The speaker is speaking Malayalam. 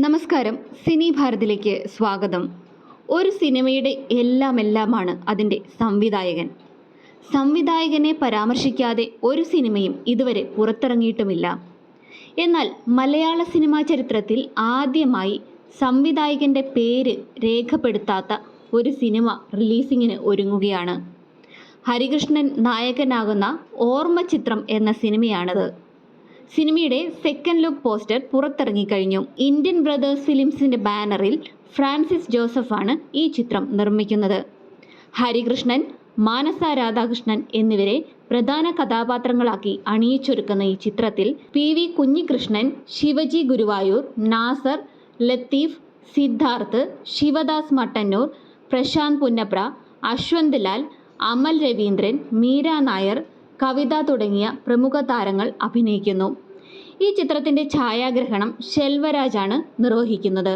നമസ്കാരം. സിനി ഭാരതിലേക്ക് സ്വാഗതം. ഒരു സിനിമയുടെ എല്ലാം എല്ലാമാണ് അതിന്റെ സംവിധായകൻ. സംവിധായകനെ പരാമർശിക്കാതെ ഒരു സിനിമയും ഇതുവരെ പുറത്തിറങ്ങിയിട്ടുമില്ല. എന്നാൽ മലയാള സിനിമാ ചരിത്രത്തിൽ ആദ്യമായി സംവിധായകന്റെ പേര് രേഖപ്പെടുത്താത്ത ഒരു സിനിമ റിലീസിങ്ങിന് ഒരുങ്ങുകയാണ്. ഹരികൃഷ്ണൻ നായകനാകുന്ന ഓർമ്മ ചിത്രം എന്ന സിനിമയാണത്. സിനിമയുടെ സെക്കൻഡ് ലുക്ക് പോസ്റ്റർ പുറത്തിറങ്ങി കഴിഞ്ഞു. ഇന്ത്യൻ ബ്രദേഴ്സ് ഫിലിംസിന്റെ ബാനറിൽ ഫ്രാൻസിസ് ജോസഫാണ് ഈ ചിത്രം നിർമ്മിക്കുന്നത്. ഹരികൃഷ്ണൻ മാനസ രാധാകൃഷ്ണൻ എന്നിവരെ പ്രധാന കഥാപാത്രങ്ങളാക്കി അണിയിച്ചൊരുക്കുന്ന ഈ ചിത്രത്തിൽ പി വി കുഞ്ഞികൃഷ്ണൻ ശിവജി ഗുരുവായൂർ നാസർ ലത്തീഫ് സിദ്ധാർത്ഥ് ശിവദാസ് മട്ടന്നൂർ പ്രശാന്ത് പുന്നപ്ര അശ്വന്ത് ലാൽ അമൽ രവീന്ദ്രൻ മീര നായർ കവിത തുടങ്ങിയ പ്രമുഖ താരങ്ങൾ അഭിനയിക്കുന്നു. ഈ ചിത്രത്തിന്റെ ഛായാഗ്രഹണം ശെൽവരാജാണ് നിർവഹിക്കുന്നത്.